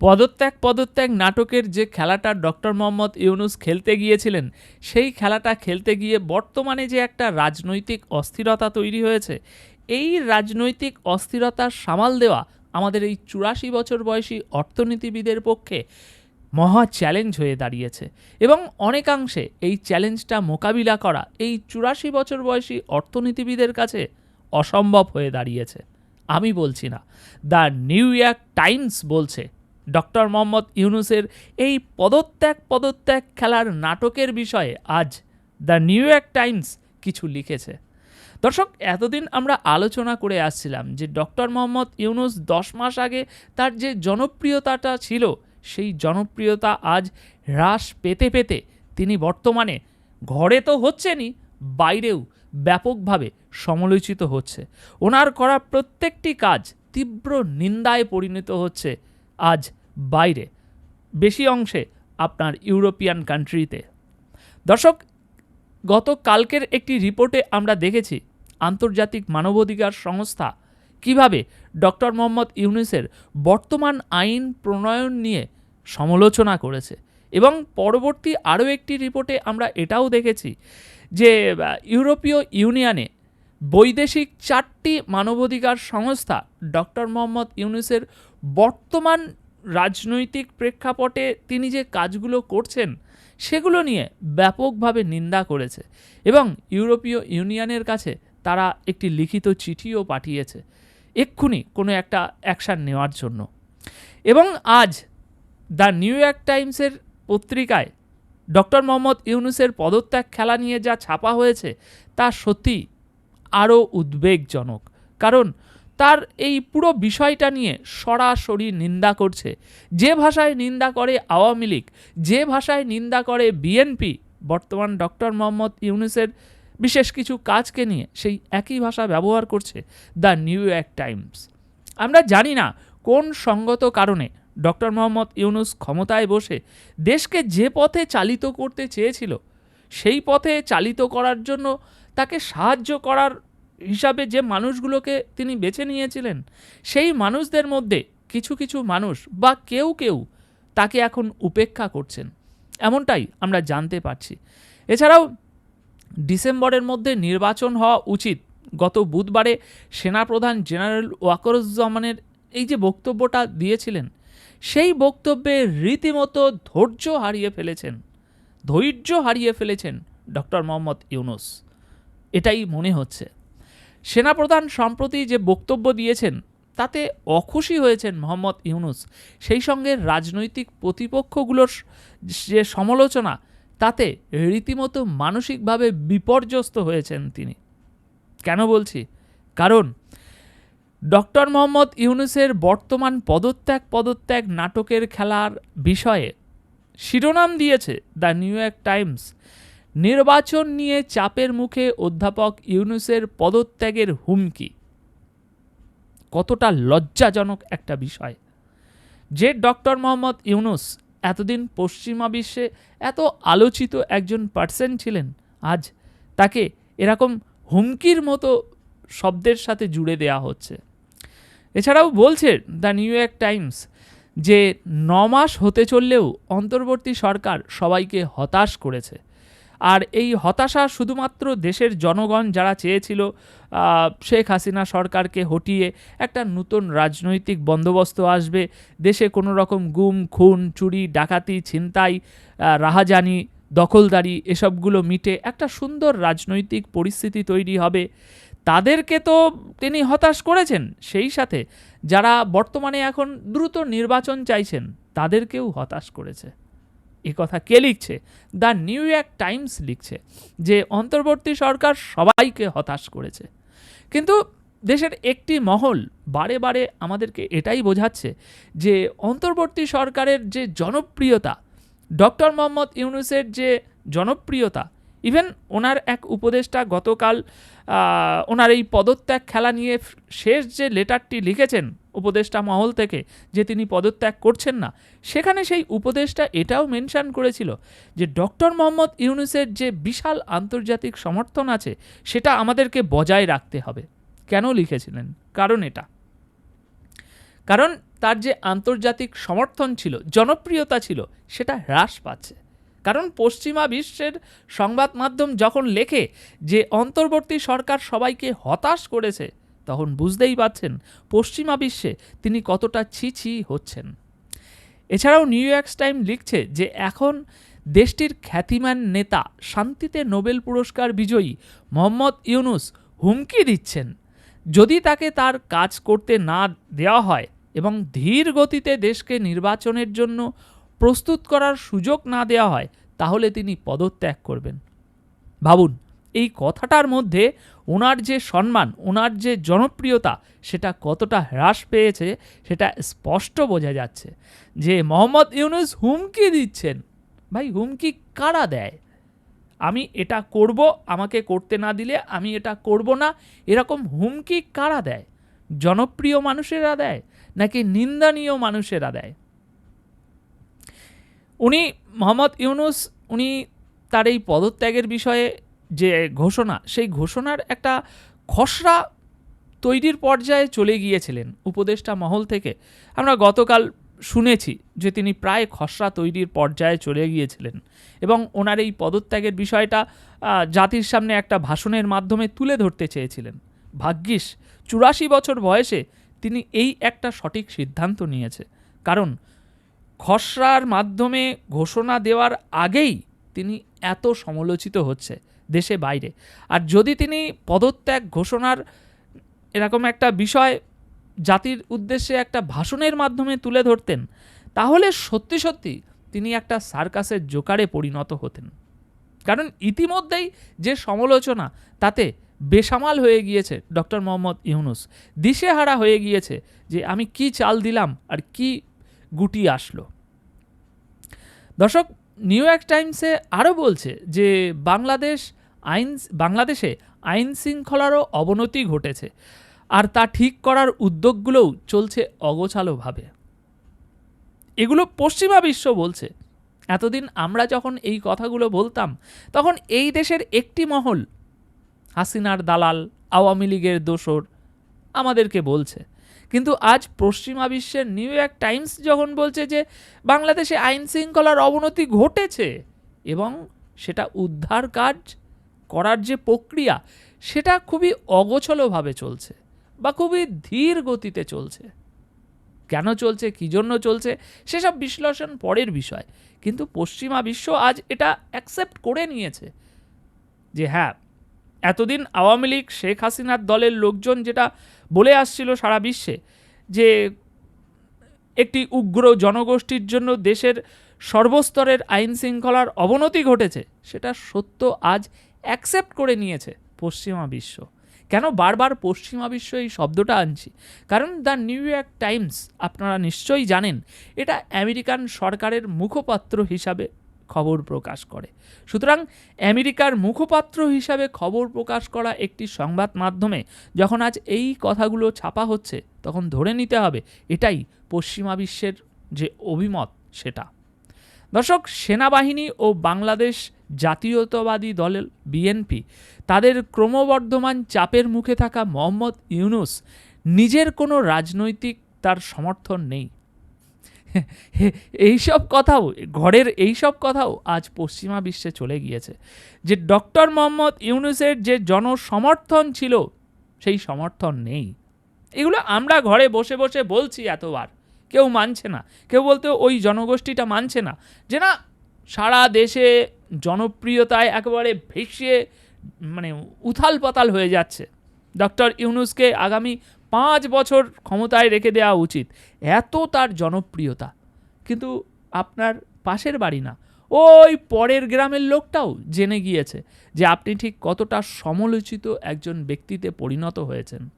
পদত্যাগ পদত্যাগ নাটকের যে খেলাটা ডক্টর মোহাম্মদ ইউনুস খেলতে গিয়েছিলেন, সেই খেলাটা খেলতে গিয়ে বর্তমানে যে একটা রাজনৈতিক অস্থিরতা তৈরি হয়েছে, এই রাজনৈতিক অস্থিরতার সামাল দেওয়া আমাদের এই চুরাশি বছর বয়সী অর্থনীতিবিদের পক্ষে মহা চ্যালেঞ্জ হয়ে দাঁড়িয়েছে এবং অনেকাংশে এই চ্যালেঞ্জটা মোকাবিলা করা এই চুরাশি বছর বয়সী অর্থনীতিবিদের কাছে অসম্ভব হয়ে দাঁড়িয়েছে। আমি বলছি না, দ্য নিউ ইয়র্ক টাইমস বলছে ডক্টর মোহাম্মদ ইউনুসের এই পদত্যাগ পদত্যাগ খেলার নাটকের বিষয়ে আজ দ্য নিউ ইয়র্ক টাইমস কিছু লিখেছে। দর্শক, এতদিন আমরা আলোচনা করে আসছিলাম যে ডক্টর মোহাম্মদ ইউনুস দশ মাস আগে তার যে জনপ্রিয়তাটা ছিল, সেই জনপ্রিয়তা আজ হ্রাস পেতে পেতে তিনি বর্তমানে ঘরে তো হচ্ছেনই, বাইরেও ব্যাপকভাবে সমালোচিত হচ্ছে। ওনার করা প্রত্যেকটি কাজ তীব্র নিন্দায় পরিণত হচ্ছে আজ বাইরে, বেশি অংশে আপনার ইউরোপিয়ান কান্ট্রিতে। দর্শক, গত কালকের একটি রিপোর্টে আমরা দেখেছি আন্তর্জাতিক মানবাধিকার সংস্থা কীভাবে ডক্টর মোহাম্মদ ইউনুসের বর্তমান আইন প্রণয়ন নিয়ে সমালোচনা করেছে এবং পরবর্তী আরও একটি রিপোর্টে আমরা এটাও দেখেছি যে ইউরোপীয় ইউনিয়নে বৈদেশিক চারটি মানবাধিকার সংস্থা ডক্টর মোহাম্মদ ইউনুসের বর্তমান রাজনৈতিক প্রেক্ষাপটে তিনি যে কাজগুলো করছেন, সেগুলো নিয়ে ব্যাপকভাবে নিন্দা করেছে এবং ইউরোপীয় ইউনিয়নের কাছে তারা একটি লিখিত চিঠিও পাঠিয়েছে। এক্ষুনি কোনো একটা অ্যাকশান নেওয়ার জন্য। এবং আজ দ্য নিউ ইয়র্ক টাইমসের পত্রিকায় ডক্টর মোহাম্মদ ইউনুসের পদত্যাগ খেলা নিয়ে যা ছাপা হয়েছে, তা সত্যি আরও উদ্বেগজনক। কারণ তার এই পুরো বিষয়টা নিয়ে সরাসরি নিন্দা করছে। যে ভাষায় নিন্দা করে আওয়ামী লীগ, যে ভাষায় নিন্দা করে বিএনপি, বর্তমান ডক্টর মোহাম্মদ ইউনুসের বিশেষ কিছু কাজকে নিয়ে সেই একই ভাষা ব্যবহার করছে দ্য নিউ ইয়র্ক টাইমস। আমরা জানি না কোন সঙ্গত কারণে ডক্টর মোহাম্মদ ইউনুস ক্ষমতায় বসে দেশকে যে পথে চালিত করতে চেয়েছিল, সেই পথে চালিত করার জন্য তাকে সাহায্য করার হিসাবে যে মানুষগুলোকে তিনি বেছে নিয়েছিলেন, সেই মানুষদের মধ্যে কিছু কিছু মানুষ বা কেউ কেউ তাকে এখন উপেক্ষা করছেন। এমনটাই আমরা জানতে পারছি। এছাড়াও ডিসেম্বরের মধ্যে নির্বাচন হওয়া উচিত। গত বুধবারে সেনাপ্রধান জেনারেল ওয়াকরুজ্জামানের এই যে বক্তব্যটা দিয়েছিলেন, সেই বক্তব্যে রীতিমতো ধৈর্য হারিয়ে ফেলেছেন, ধৈর্য হারিয়ে ফেলেছেন ডক্টর মোহাম্মদ ইউনুস। এটাই মনে হচ্ছে। সেনাপ্রধান সম্প্রতি যে বক্তব্য দিয়েছেন, তাতে অখুশি হয়েছেন মোহাম্মদ ইউনুস। সেই সঙ্গে রাজনৈতিক প্রতিপক্ষগুলোর যে সমালোচনা, তাতে রীতিমতো মানসিকভাবে বিপর্যস্ত হয়েছেন তিনি। কেন বলছি? কারণ ডক্টর মোহাম্মদ ইউনুসের বর্তমান পদত্যাগ পদত্যাগ নাটকের খেলার বিষয়ে শিরোনাম দিয়েছে দ্য নিউ ইয়র্ক টাইমস। নির্বাচন নিয়ে চাপের মুখে অধ্যাপক ইউনুসের পদত্যাগের হুমকি। কতটা লজ্জাজনক একটা বিষয়। যে ডক্টর মোহাম্মদ ইউনুস এতদিন পশ্চিমা বিশ্বে এত আলোচিত একজন পার্সন ছিলেন, আজ তাকে এরকম হুমকির মতো শব্দের সাথে জুড়ে দেয়া হচ্ছে। এছাড়াও বলছে দ্য নিউ ইয়র্ক টাইমস যে ন মাস হতে চললেও অন্তর্বর্তী সরকার সবাইকে হতাশ করেছে। আর এই হতাশা শুধুমাত্র দেশের জনগণ যারা চেয়েছিল শেখ হাসিনা সরকারকে হটিয়ে একটা নতুন রাজনৈতিক বন্দোবস্ত আসবে, দেশে কোনো রকম গুম, খুন, চুরি, ডাকাতি, ছিনতাই রাহাজানি, দখলদারি এসবগুলো মিটে একটা সুন্দর রাজনৈতিক পরিস্থিতি তৈরি হবে। তাদেরকে তো তিনি হতাশ করেছেন, সেই সাথে যারা বর্তমানে এখন দ্রুত নির্বাচন চাইছেন, তাদেরকেও হতাশ করেছে। এ কথা কে লিখছে? দ্য নিউ ইয়র্ক টাইমস লিখছে যে অন্তর্বর্তী সরকার সবাইকে হতাশ করেছে। কিন্তু দেশের একটি মহল বারে বারে আমাদেরকে এটাই বোঝাচ্ছে যে অন্তর্বর্তী সরকারের যে জনপ্রিয়তা, ডক্টর মোহাম্মদ ইউনুসের যে জনপ্রিয়তা ইভেন ওনার এক উপদেষ্টা গতকাল ওনার এই পদত্যাগ খেলা নিয়ে শেষ যে লেটারটি লিখেছেন উপদেষ্টা মহল থেকে যে তিনি পদত্যাগ করছেন না, সেখানে সেই উপদেষ্টা এটাও মেনশন করেছিল যে ডক্টর মোহাম্মদ ইউনুসের যে বিশাল আন্তর্জাতিক সমর্থন আছে, সেটা আমাদেরকে বজায় রাখতে হবে। কেন লিখেছিলেন? কারণ এটা। কারণ তার যে আন্তর্জাতিক সমর্থন ছিল, জনপ্রিয়তা ছিল, সেটা হ্রাস পাচ্ছে। কারণ পশ্চিমা বিশ্বের সংবাদ মাধ্যম যখন লেখে যে অন্তর্বর্তী সরকার সবাইকে হতাশ করেছে, তখন বুঝতেই পারছেন পশ্চিমা বিশ্বে তিনি কতটা ছি ছি হচ্ছেন। এছাড়াও নিউ ইয়র্কস টাইম লিখছে যে এখন দেশটির খ্যাতিমান নেতা শান্তিতে নোবেল পুরস্কার বিজয়ী মোহাম্মদ ইউনুস হুমকি দিচ্ছেন। যদি তাকে তার কাজ করতে না দেওয়া হয় এবং ধীর গতিতে দেশকে নির্বাচনের জন্য প্রস্তুত করার সুযোগ না দেওয়া হয়, তাহলে তিনি পদত্যাগ করবেন। ভাবুন, এই কথাটার মধ্যে ওনার যে সম্মান, ওনার যে জনপ্রিয়তা, সেটা কতটা হ্রাস পেয়েছে, সেটা স্পষ্ট বোঝা যাচ্ছে। যে মোহাম্মদ ইউনুস হুমকি দিচ্ছেন, ভাই হুমকি কারা দেয়? আমি এটা করব, আমাকে করতে না দিলে আমি এটা করব না, এরকম হুমকি কারা দেয়? জনপ্রিয় মানুষেরা দেয়, নাকি নিন্দনীয় মানুষেরা দেয়? উনি মোহাম্মদ ইউনুস, উনি তার এই পদত্যাগের বিষয়ে যে ঘোষণা, সেই ঘোষণার একটা খসড়া তৈরির পর্যায়ে চলে গিয়েছিলেন উপদেষ্টা মহল থেকে। আমরা গতকাল শুনেছি যে তিনি প্রায় খসড়া তৈরির পর্যায়ে চলে গিয়েছিলেন এবং ওনার এই পদত্যাগের বিষয়টা জাতির সামনে একটা ভাষণের মাধ্যমে তুলে ধরতে চেয়েছিলেন। ভাগ্যিস, চুরাশি বছর বয়সে তিনি এই একটা সঠিক সিদ্ধান্ত নিয়েছে। কারণ খসড়ার মাধ্যমে ঘোষণা দেওয়ার আগেই তিনি এত সমালোচিত হচ্ছে দেশে বাইরে। আর যদি তিনি পদত্যাগ ঘোষণার এরকম একটা বিষয় জাতির উদ্দেশ্যে একটা ভাষণের মাধ্যমে তুলে ধরতেন, তাহলে সত্যি সত্যি তিনি একটা সার্কাসের জোকারে পরিণত হতেন। কারণ ইতিমধ্যেই যে সমালোচনা, তাতে বেসামাল হয়ে গিয়েছে ডক্টর মোহাম্মদ ইউনুস। দিশেহারা হয়ে গিয়েছে যে আমি কি চাল দিলাম আর কি গুটি আসলো। দর্শক নিউ ইয়র্ক টাইমসে আরও বলছে যে, বাংলাদেশ আইন, বাংলাদেশে আইন শৃঙ্খলারও অবনতি ঘটেছে আর তা ঠিক করার উদ্যোগগুলোও চলছে অগোছালোভাবে। এগুলো পশ্চিমা বিশ্ব বলছে। এতদিন আমরা যখন এই কথাগুলো বলতাম, তখন এই দেশের একটি মহল, হাসিনার দালাল, আওয়ামী লীগের দোসর, আমাদেরকে বলছে। কিন্তু আজ পশ্চিমা বিশ্বের নিউ ইয়র্ক টাইমস যখন বলছে যে বাংলাদেশে আইন শৃঙ্খলার অবনতি ঘটেছে এবং সেটা উদ্ধার কাজ করার যে প্রক্রিয়া, সেটা খুবই অগোছলভাবে চলছে বা খুবই ধীর গতিতে চলছে। কেন চলছে, কী জন্য চলছে, সেসব বিশ্লেষণ পরের বিষয়। কিন্তু পশ্চিমা বিশ্ব আজ এটা অ্যাকসেপ্ট করে নিয়েছে যে হ্যাঁ এতদিন আওয়ামী লীগ, শেখ হাসিনার দলের লোকজন যেটা বলে আসছিল সারা বিশ্বে যে একটি উগ্র জনগোষ্ঠীর জন্য দেশের সর্বস্তরের আইন শৃঙ্খলার অবনতি ঘটেছে। সেটা সত্য আজ অ্যাকসেপ্ট করে নিয়েছে পশ্চিমা বিশ্ব। কেন বারবার পশ্চিমা বিশ্ব এই শব্দটা আনছি? কারণ দ্য নিউ ইয়র্ক টাইমস, আপনারা নিশ্চয়ই জানেন, এটা আমেরিকান সরকারের মুখপাত্র হিসাবে খবর প্রকাশ করে। সুতরাং আমেরিকার মুখপাত্র হিসাবে খবর প্রকাশ করা একটি সংবাদ মাধ্যমে যখন আজ এই কথাগুলো ছাপা হচ্ছে, তখন ধরে নিতে হবে এটাই পশ্চিমা বিশ্বের যে অভিমত সেটা। দর্শক, সেনাবাহিনী ও বাংলাদেশ জাতীয়তাবাদী দলের বিএনপি তাদের ক্রমবর্ধমান চাপের মুখে থাকা মোহাম্মদ ইউনুস নিজের কোনো রাজনৈতিক তার সমর্থন নেই। এইসব কথাও, ঘরের এইসব কথাও আজ পশ্চিমা বিশ্বে চলে গিয়েছে। যে ডক্টর মোহাম্মদ ইউনুসের যে জনসমর্থন ছিল, সেই সমর্থন নেই। এগুলো আমরা ঘরে বসে বসে বলছি এতবার। কেউ মানছে না। কেউ বলতে ওই জনগোষ্ঠীটা মানছে না। যে না, সারা দেশে জনপ্রিয়তায় একেবারে ভেসে মানে উথাল পাতাল হয়ে যাচ্ছে। ডক্টর ইউনুসকে আগামী পাঁচ বছর ক্ষমতায় রেখে দেওয়া উচিত। এত তার জনপ্রিয়তা। কিন্তু আপনার পাশের বাড়ি না। ওই পরের গ্রামের লোকটাও জেনে গিয়েছে যে আপনি ঠিক কতটা সমালোচিত একজন ব্যক্তিতে পরিণত হয়েছেন।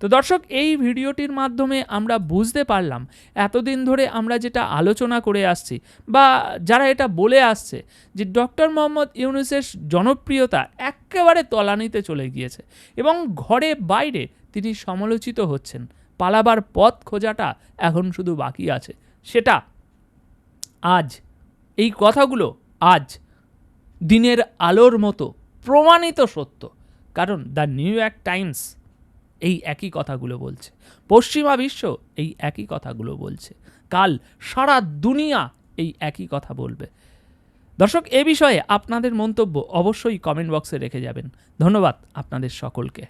তো দর্শক, এই ভিডিওটির মাধ্যমে আমরা বুঝতে পারলাম এতদিন ধরে আমরা যেটা আলোচনা করে আসছি বা যারা এটা বলে আসছে যে ডক্টর মোহাম্মদ ইউনুসের জনপ্রিয়তা একেবারে তলানিতে চলে গিয়েছে এবং ঘরে বাইরে তিনি সমালোচিত হচ্ছেন। পালাবার পথ খোঁজাটা এখন শুধু বাকি আছে। সেটা আজ, এই কথাগুলো আজ দিনের আলোর মতো প্রমাণিত সত্য। কারণ দ্য নিউ ইয়র্ক টাইমস এই একই কথাগুলো বলছে। পশ্চিমা বিশ্ব এই একই কথাগুলো বলছে। কাল সারা দুনিয়া এই একই কথা বলবে। দর্শক, এ বিষয়ে আপনাদের মন্তব্য অবশ্যই কমেন্ট বক্সে রেখে যাবেন। ধন্যবাদ আপনাদের সকলকে।